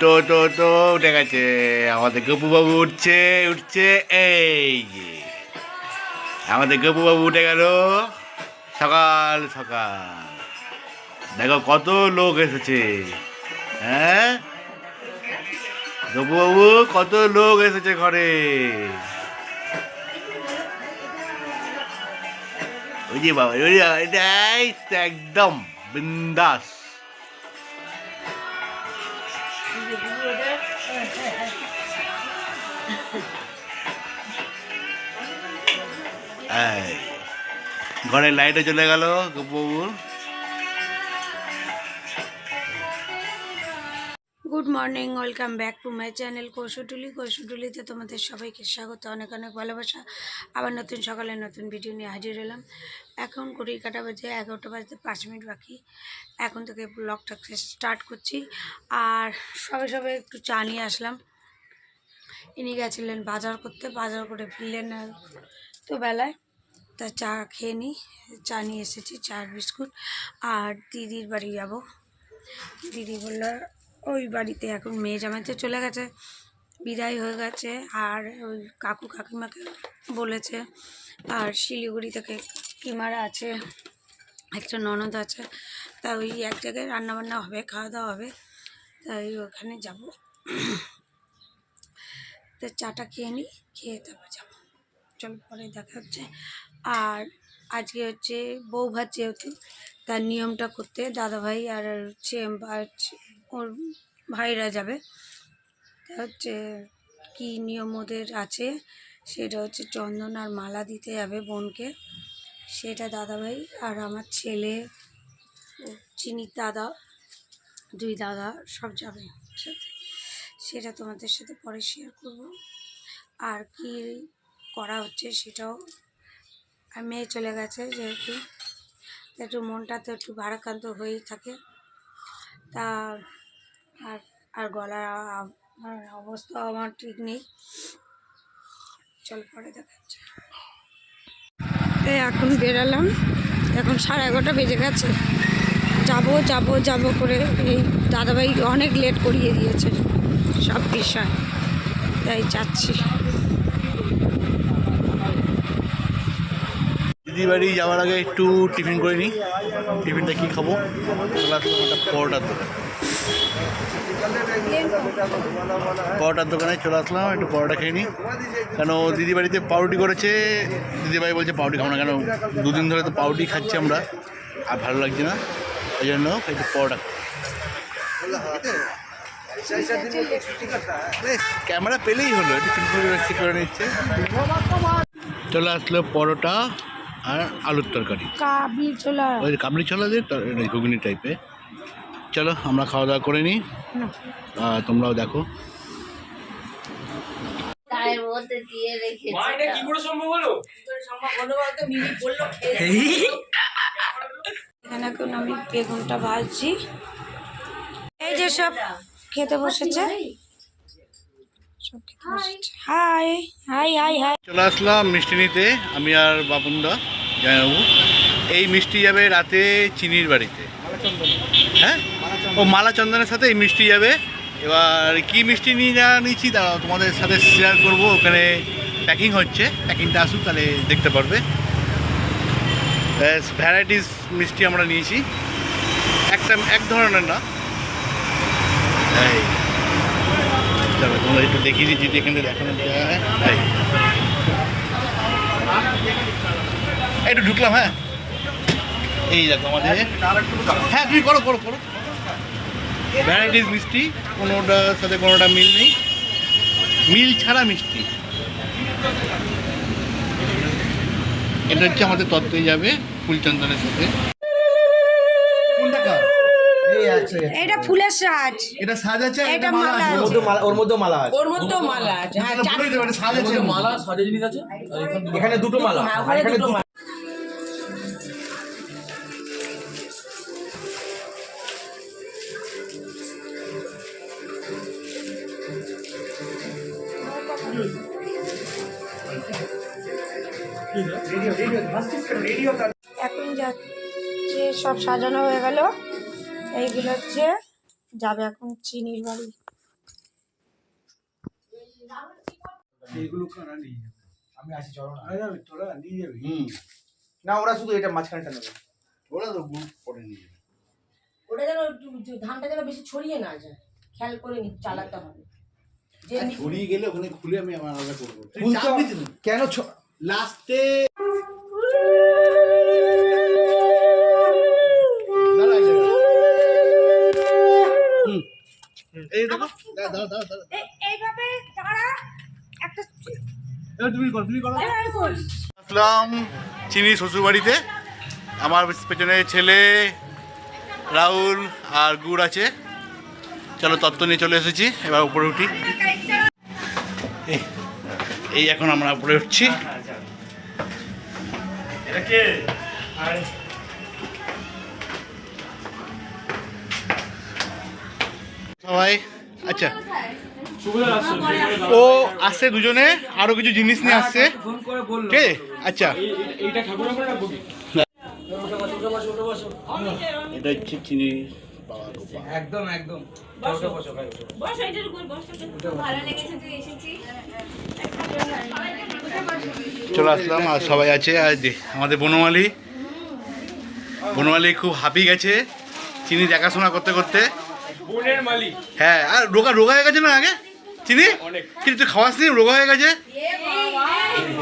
তো ওই তো উঠে গেছে আমাদের গপু বাবু উঠছে উঠছে, এই যে। আমাদের গপু বাবু উঠে গেল। সকাল সকাল। দেখো কত লোক এসেছে। হ্যাঁ? গপু বাবু কত লোক এসেছে ঘরে। ওই যে বাবা, ওই একদম বিন্দাস। ঘরের লাইটে চলে গেল good morning welcome back to my channel Kaushutuli কৌশুটুলিতে তোমাদের সবাইকে স্বাগত, অনেক অনেক ভালোবাসা। আবার নতুন সকালে নতুন ভিডিও নিয়ে হাজির হলাম এখন কুড়ি কাটা বাজে, এগারোটা বাজতে পাঁচ মিনিট বাকি। এখন থেকে ব্লগটা স্টার্ট করছি। আর সবে সবে একটু চা নিয়ে আসলাম। ইনি গেছিলেন বাজার করতে, বাজার করে ফিরলেন তো বেলায় তা চা খেয়ে নিই। চা নিয়ে এসেছি চার বিস্কুট। আর দিদির বাড়ি যাব। দিদি বলল, ওই বাড়িতে এখন মেয়ে জামাইতে চলে গেছে, বিদায় হয়ে গেছে। আর ওই কাকু কাকিমাকে বলেছে, আর শিলিগুড়ি থেকে কিমারা আছে, একটা ননদ আছে, তা ওই এক জায়গায় রান্নাবান্না হবে খাওয়া দাওয়া হবে, তাই ওখানে যাব। তো চাটা খেয়ে নিই, খেয়ে তারপর যাব। চল পরে দেখা হচ্ছে। আর আজকে হচ্ছে বউ ভাত যেহেতু, তার নিয়মটা করতে দাদাভাই আর হচ্ছে ওর ভাইরা যাবে। হচ্ছে কি নিয়ম ওদের আছে, সেটা হচ্ছে চন্দন আর মালা দিতে যাবে বোনকে। সেটা দাদাভাই আর আমার ছেলে চিনির দাদা, দুই দাদা সব যাবে সাথে সেটা তোমাদের সাথে পরে শেয়ার করব। আর কি করা হচ্ছে সেটাও আর মেয়ে চলে গেছে যেহেতু একটু মনটা তো একটু ভারাক্রান্ত হয়েই থাকে। তা আর আর গলার অবস্থা আমার ঠিক নেই। চল পরে দেখাচ্ছে এই এখন বেরালাম। এখন সাড়ে এগারোটা বেজে গেছে। যাব যাব যাব করে এই দাদাভাই অনেক লেট করিয়ে দিয়েছে সব বিষয়। তাই যাচ্ছি। দিদি বাড়ি যাওয়ার আগে একটু টিফিন করে নিই। টিফিনটা কী খাব? পরোটার দোকান। পরোটার দোকানে চলে আসলাম, একটু পরোটা খেয়ে নিই। কেন, দিদি বাড়িতে পাউরুটি করেছে। দিদি দিদিভাই বলছে পাউরুটি খাব না, কেন? দুদিন ধরে তো পাউরুটি খাচ্ছি আমরা, আর ভালো লাগছে না। ওই জন্য একটু পরোটা ক্যামেরা পেলেই হলো একটু করে নিচ্ছে। চলে আসলো পরোটা। আর আলুর তরকারি। কাবলি ছোলা। ওই কাবলি ছোলা দিয়ে ঘুগনি টাইপে চলো আমরা খাওয়া দাওয়া করে নিই। আর তোমরাও দেখো। এখানে এখন আমি বেগুনটা ভাজছি। এই যে সব খেতে বসেছে। হাই হাই হাই চলে আসলাম মিষ্টি নিতে, আমি আর বাপনদা জানাব এই মিষ্টি যাবে রাতে চিনির বাড়িতে। হ্যাঁ? ও মালা চন্দনের সাথে এই মিষ্টি যাবে। এবার কি মিষ্টি নিয়ে যা নিচ্ছি দাঁড়াও তোমাদের সাথে শেয়ার করব। ওখানে প্যাকিং হচ্ছে। প্যাকিংটা আসুক, তাহলে দেখতে পারবে। ব্যাস ভ্যারাইটিস মিষ্টি আমরা নিয়েছি। একটা, এক ধরনের না। এই। তবে তোমরা একটু দেখিয়ে দিচ্ছি যদি এখানে দেখানো যায়। একটু ঢুকলাম হ্যাঁ। এই দেখো আমাদের। হ্যাঁ তুমি করো করো করো। ভ্যারাইটিস মিষ্টি, কোনোটার সাথে কোনোটা মিল নেই। মিল ছাড়া মিষ্টি। এটা হচ্ছে আমাদের তত্ত্বে যাবে ফুলচন্দনের সাথে। আছে এটা ফুলের সাজ এটা সাজ আছে এটা মালা আছে। ওর মধ্যে মালা ওর মধ্যেও মালা আছে। ওর মধ্যেও মালা আছে। হ্যাঁ সাজ আছে মালা সাজে জিনিস আছে? এখানে দুটো- মালা। এখানে দুটো দুটো মালা। এখন যাচ্ছে সব সাজানো হয়ে গেল। এইগুলো হচ্ছে যাবে এখন চিনির বাড়ি। নিয়ে যাবে। আমি নিয়ে যাবে। হুম। না ওরা শুধু এটা মাঝখানটা নেবে। ওরা তো নিয়ে যাবে। ওটা যেন ধানটা যেন বেশি ছড়িয়ে না খেয়াল করে ছড়িয়ে গেলে ওখানে খুলে আমি করব। কেন লাস্টে এই দেখো। দাঁড়া দাঁড়া দাঁড়া দাঁড়া। এইভাবে তারা একটা এবার তুমি করো তুমি করো। আসলাম চিনি শ্বশুর বাড়িতে আমার পেছনে ছেলে রাহুল আর গুড় আছে। চলো তত্ত্ব নিয়ে চলে এসেছি এবার উপরে উঠি। এই- এই এখন আমরা উপরে উঠছি। সবাই আচ্ছা। ও আসছে দুজনে আরও কিছু জিনিস নিয়ে আসছে। ফোন করে বলল ঠিক আছে? আচ্ছা। কি এটা হচ্ছে চিনি একদম একদম। বসো। বসো ভাই চলে আসলাম আর সবাই আছে আর আমাদের বনমালী। বনমালী খুব হাঁপি গেছে চিনি দেখাশোনা করতে করতে। বোনের মালিক। হ্যাঁ আর রোগা রোগা হয়ে গেছে না আগে? চিনি? কিন্তু তুই খাওয়াস নি? রোগা হয়ে গেছে?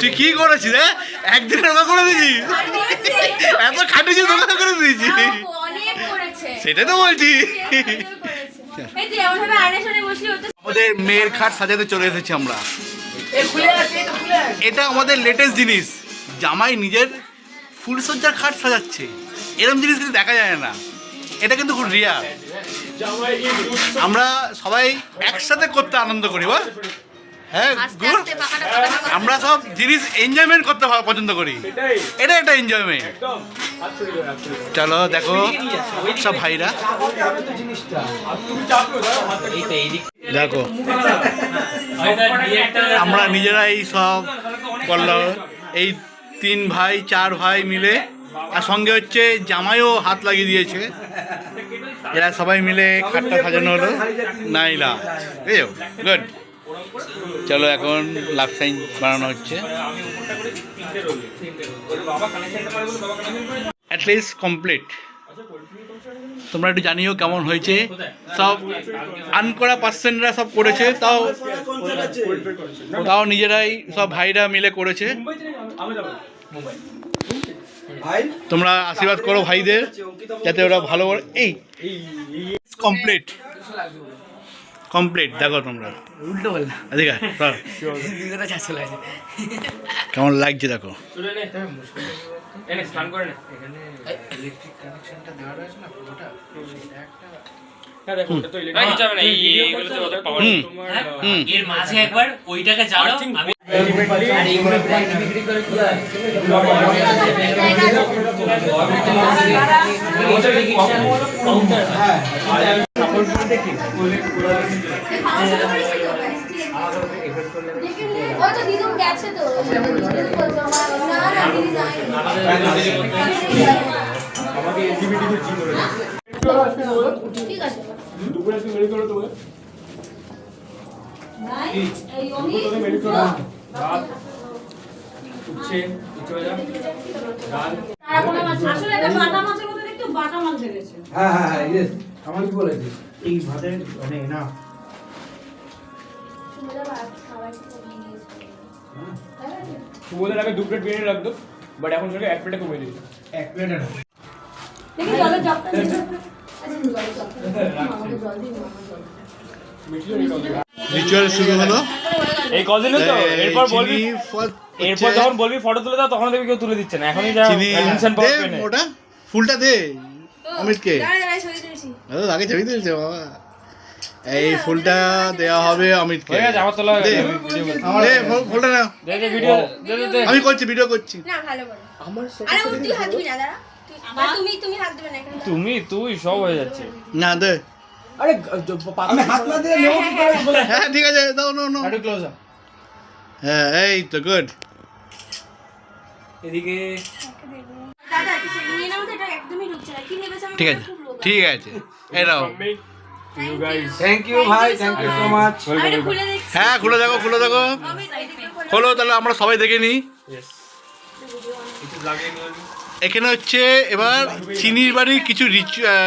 তুই কি করেছিস হ্যাঁ? একদিন রোগা করে দিয়েছিস? এত খাটিয়েছিস রোগা করে করেছে। সেটাই তো বলছি। আমাদের মেয়ের খাট সাজাতে চলে এসেছি আমরা। এটা আমাদের লেটেস্ট জিনিস। জামাই নিজের ফুলসজ্জার খাট সাজাচ্ছে। এরকম জিনিস কিন্তু দেখা যায় না। এটা কিন্তু খুব রিয়ার আমরা সবাই একসাথে করতে আনন্দ করি বল হ্যাঁ গুড আমরা সব জিনিস এনজয়মেন্ট করতে পছন্দ করি। এটা একটা এনজয়মেন্ট চলো দেখো সব ভাইরা। দেখো আমরা নিজেরাই সব করলাম। এই তিন ভাই চার ভাই মিলে আর সঙ্গে হচ্ছে জামাইও হাত লাগিয়ে দিয়েছে। এরা সবাই মিলে খাটটা সাজানো হলো। নাইলা। বুঝছ গুড চলো এখন লাভ সাইন বানানো হচ্ছে। অ্যাটলিস্ট কমপ্লিট তোমরা একটু জানিও কেমন হয়েছে। সব আনকরা পার্সেন্টরা সব করেছে, তাও তাও নিজেরাই সব ভাইরা মিলে করেছে। তোমরা আশীর্বাদ করো ভাইদের যাতে ওরা ভালো করে এই কমপ্লিট কমপ্লিট দেখো তোমরা। উল্টো বললাম। কেমন লাগছে দেখো। এনে স্নান করে না। এখানে ইলেকট্রিক কানেকশনটা দেওয়া রয়েছে না পুরোটা? এইগুলো পাওয়ার হুম। হুম। এর মাঝে একবার ওইটাকে জ্বালাও আমি ও তো না না ঠিক আছে। নাই এই অমি উচ্ছে উচ্ছে ভাজা ডাল তারা কোনো মাছ আসলে এটা বাটা মাছের মধ্যে দেখতে বাটা মাছ ঢেলেছে। হ্যাঁ হ্যাঁ হ্যাঁ ইয়েস আমার কি বলেছে। এই ভাতের মানে না। সুবোধের আগে দু প্লেট বিরিয়ানি লাগতো বাট এখন সেটা এক প্লেটে কমে দিয়েছে। এক প্লেটে না। দেখি জবটা রিচুয়াল শুরু হলো। এই কদিনে তো? এরপর বলবি এরপর যখন বলবি ফটো তুলে দাও তখন দেখবি কেউ তুলে দিচ্ছে না। এখনই যা দে পাওয়ার ওটা। ফুলটা দে অমিতকে। দাদা আগে ছবি তুলছে বাবা। এই ফুলটা দেওয়া হবে অমিতকে। হয়ে গেছে আমার তোলা দে। গেছে, আমি করছি। ফুলটা নাও। দে দে ভিডিও দে দে আমি করছি ভিডিও করছি। না ভালো বলো আরে তুই হাত ধুই না দাঁড়া। তুমি তুমি হাত দেবে না। তুমি তুই সব হয়ে যাচ্ছে। না দে। আরে আমি হাত না দিয়ে নেব কি করে? বলে হ্যাঁ ঠিক আছে দাও নো নো একটু ক্লোজ হ্যাঁ এই তো গুড এদিকে দাদা কিছু নিয়ে নাও তো এটা একদমই ঢুকছে না। কি নেবে ঠিক আছে ঠিক আছে এই নাও। থ্যাংক ইউ ভাই থ্যাংক ইউ সো মাচ হ্যাঁ খুলে দেখো খুলে দেখো। খোলো তাহলে আমরা সবাই দেখে নিই। এখানে হচ্ছে এবার চিনির বাড়ির কিছু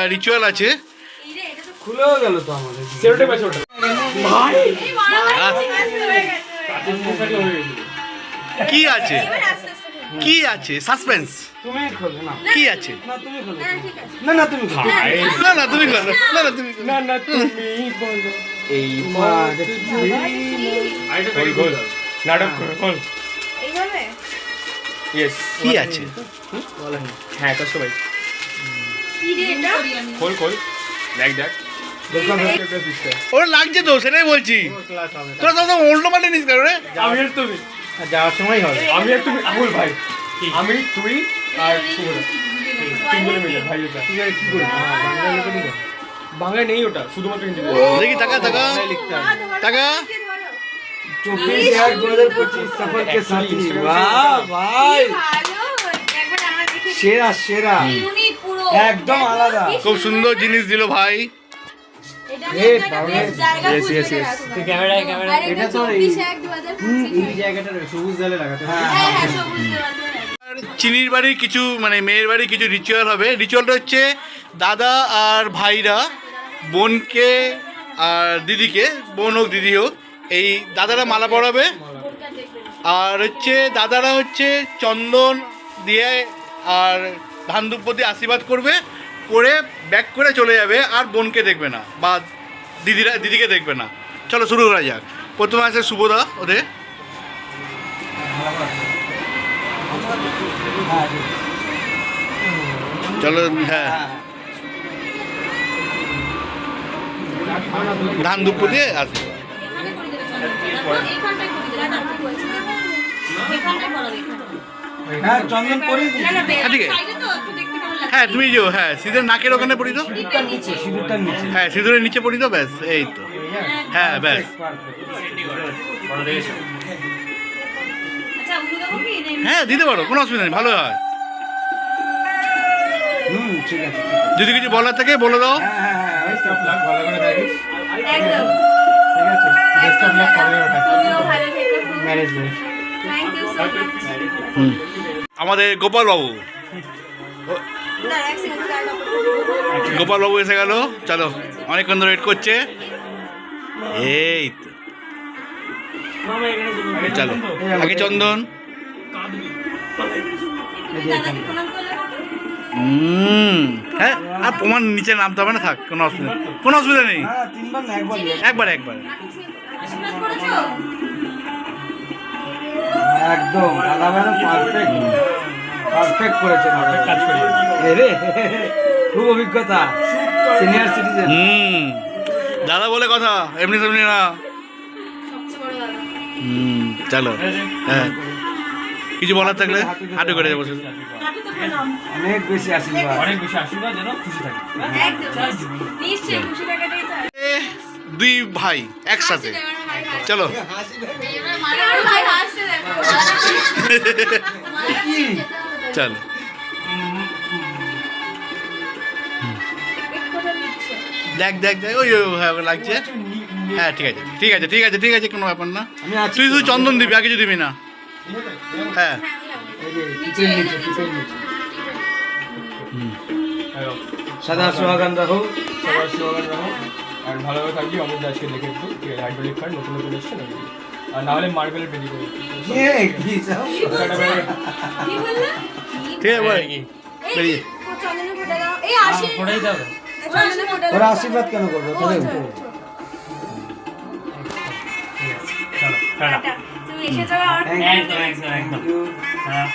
রিচুয়াল আছে খুলেও গেল তো আমাদের হয়ে। কি আছে। কি আছে? সাসপেন্স তুমি খোলো না কি আছে? না তুমি খোলো না না না তুমি খোলো না না তুমি না না তুমি না না তুমি বলো এই মা খোল। খোল নাটক খোল। কি আছে? হ্যাঁ কষ্ট ভাই খোল খোল। দেখ দেখ ওরা লাগছে তো সেটাই বলছি। তোরা সব উল্টো পাল্টে নিস কেন রে? আমি আর তুমি যাওয়ার সময় হবে। আমি আর তুমি আবুল ভাই। আমি তুই আর তিনজনে মিলে ভাই এটা কি করে বাংলা বাংলায় নেই ওটা শুধুমাত্র দেখি টাকা টাকা টাকা চব্বিশ এক দু হাজার পঁচিশ সফরকে সাথী। বাহ ভাই। ভালো। একবার আমরা দেখি সেরা সেরা। একদম আলাদা। খুব সুন্দর জিনিস দিল ভাই। এটা এ একটা বাবা। বেশ জায়গা Yes, খুঁজে yes, yes. রাখো। তুই ক্যামেরায় আর ক্যামেরায় এটা এটা তো এই- 24 এক 2025 এই জায়গাটা সবুজ জালে লাগাতে হ্যাঁ হ্যাঁ হ্যাঁ। সবুজ দেওয়া আছে। আর চিনির বাড়ির কিছু মানে মেয়ের বাড়ির কিছু রিচুয়াল হবে। রিচুয়ালটা হচ্ছে দাদা আর ভাইরা বোনকে আর দিদিকে বোন হোক দিদি হোক এই দাদারা মালা পরাবে। আর হচ্ছে দাদারা হচ্ছে চন্দন দিয়ে আর ধান দুব্য দিয়ে আশীর্বাদ করবে, করে ব্যাক করে চলে যাবে, আর বোনকে দেখবে না বা দিদিরা, দিদিকে দেখবে না। চলো শুরু করা যাক। প্রথমে আছে শুভদা ওদের চলো হ্যাঁ। ধান দুব্য দিয়ে আসবে হ্যাঁ চন্দন করে দিই না না হ্যাঁ, হ্যাঁ তুমি যে হ্যাঁ সিঁদুর নাকের ওখানে পড়ি তো? সিঁদুরটার নিচে সিঁদুরটার নিচে। হ্যাঁ সিঁদুরের নিচে পড়ি তো ব্যাস এই তো। হ্যাঁ ব্যাস। বড় দেখেছ আচ্ছা উনি দেবো কি না এমনি? হ্যাঁ দিতে পারো কোনো অসুবিধা নেই ভালো হয়। যদি কিছু বলার থাকে বলে দাও। হ্যাঁ হ্যাঁ হ্যাঁ ওই তো। লাগ ভালো করে দেখিস। ঠিক আছে। Best of luck for your তুমিও ভালো থেকো marriage life thank you so much আমাদের গোপাল বাবু গোপাল বাবু এসে গেল। চলো অনেকক্ষণ ধরে ওয়েট করছে। এই তো। চলো আগে চন্দন। হ্যাঁ আর প্রমাণ নিচে নামতে হবে না থাক কোনো অসুবিধা নেই। কোনো অসুবিধা নেই। হ্যাঁ একবার একবার একবার। একদম দাদা ভাই পারফেক্ট পারফেক্ট করেছে দাদা কাজ করি। রে খুব অভিজ্ঞতা। সিনিয়র সিটিজেন হুম দাদা বলে কথা এমনি তেমনি না। সবচেয়ে বড় দাদা। হুম চলো। হ্যাঁ। কিছু বলার থাকলে হাঁটু করে যাব। অনেক বেশি আশীর্বাদ। অনেক বেশি আশীর্বাদ যেন খুশি থাকি। দুই ভাই একসাথে। চলো। চলো। দেখ দেখ দেখ। ওই হ্যাঁ লাগছে। হ্যাঁ ঠিক আছে। ঠিক আছে ঠিক আছে ঠিক আছে কোনো ব্যাপার না। তুই শুধু চন্দন দিবি আর কিছু দিবি না। হ্যাঁ। সাদা সোহাগান রাখো সবার স্লোগান রাখো। আর ভালোভাবে থাকবি অমিত দাসকে দেখে একটু হাইড্রোলিক কার্ড নতুন নতুন এসছে না আর না হলে মার্বেলের বেদি করে ঠিক আছে বল। বেরিয়ে। ওরা আশীর্বাদ কেন করব? তোদের একদম একদম হ্যাঁ।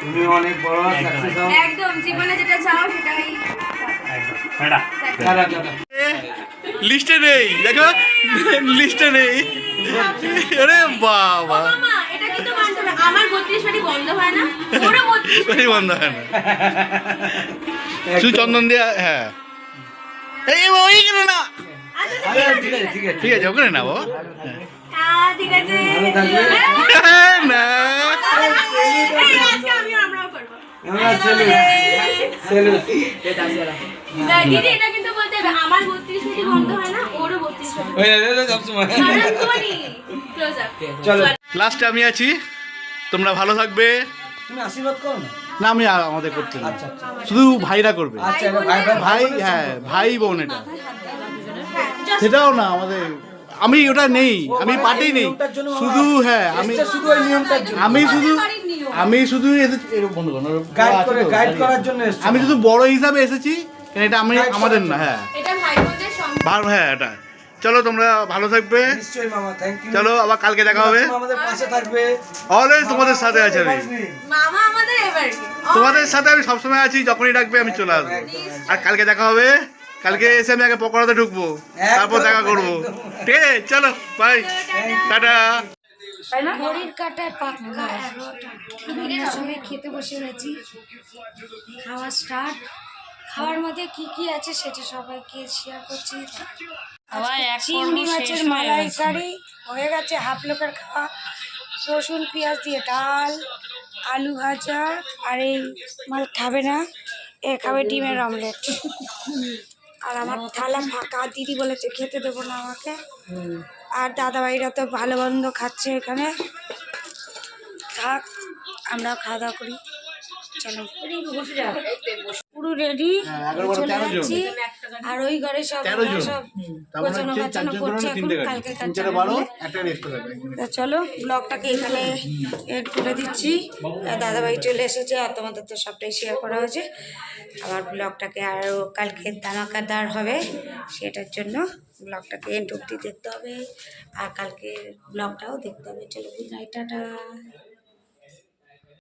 তুমি অনেক বড় সাকসেস হও। একদম জীবনে যেটা চাও সেটাই। লিস্টে নেই দেখো? লিস্টে নেই। আরে বাবা। আমার বন্ধ হয় না। ওরও বত্রিশ ওই বন্ধ হয় না শুধু চন্দন দিয়ে হ্যাঁ। এই ওই কেন না। ঠিক আছে ঠিক ওখানে না বাবা। ঠিক আছে না। আমরা দিদি এটা কিন্তু বলতে আমার মিনিট বন্ধ হয় না ওরও বত্রিশ মিনিট ওই দাদা সবসময় ক্লোজ আপ চলো। লাস্টে আমি আছি। তোমরা ভালো থাকবে। তুমি আশীর্বাদ করো না? না আমি আর আমাদের করতে। আচ্ছা আচ্ছা। শুধু ভাইরা করবে। আচ্ছা ভাই হ্যাঁ ভাই বোন এটা। সেটাও না আমাদের আমি ওটা নেই আমি পার্টি নেই। শুধু হ্যাঁ আমি শুধু ওই নিয়মটার জন্য। আমি শুধু আমি শুধু গাইড করে গাইড করার জন্য এসছে। আমি শুধু বড় হিসাবে এসেছি এটা আমি আমাদের না হ্যাঁ। এটা ভাই সম্পর্ক ভালো হ্যাঁ এটা। চলো তোমরা ভালো থাকবে। নিশ্চয়ই মামা থ্যাংক ইউ চলো আবার কালকে দেখা হবে। আমাদের পাশে থাকবে। অলওয়েজ তোমাদের সাথে আছি আমি। মামা আমাদের এবার তোমাদের সাথে আমি সবসময় আছি যখনই ডাকবে আমি চলে আসব। আর কালকে দেখা হবে। কালকে এসে আমি আগে পকোড়াতে ঢুকবো। তারপর দেখা করব। ঠিক আছে চলো বাই টাটা। ঘড়ির কাটায় পাক্কা এগারোটা আমরা সবাই খেতে বসে গেছি খাওয়া স্টার্ট খাওয়ার মধ্যে কি কি আছে সেটা সবাইকে শেয়ার করছি। চিংড়ি মাছের মালাইকারি। হয়ে গেছে হাফ লোকের খাওয়া। রসুন পেঁয়াজ দিয়ে ডাল আলু ভাজা। আর এই মাল খাবে না। এ খাবে ডিমের অমলেট আর আমার থালা ফাঁকা। দিদি বলেছে খেতে দেবো না আমাকে। আর দাদাভাইরা তো ভালো মন্দ খাচ্ছে এখানে। থাক আমরা খাওয়া দাওয়া করি। চলো। পুরো রেডি চলে যাচ্ছি। আর ওই ঘরে সব। সব মানে গোছানো গাছানো করছে এখন কালকে চালু ব্লগটাকে এখানে এড করে দিচ্ছি। আর দাদাভাই চলে এসেছে আর তোমাদের তো সবটাই শেয়ার করা হয়েছে। আবার ব্লগটাকে আরও কালকে দামাকাদার হবে সেটার জন্য। ব্লগটাকে এন্ড অব্দি দেখতে হবে। আর কালকে ব্লগটাও দেখতে হবে। চলো গুড নাইট টাটা।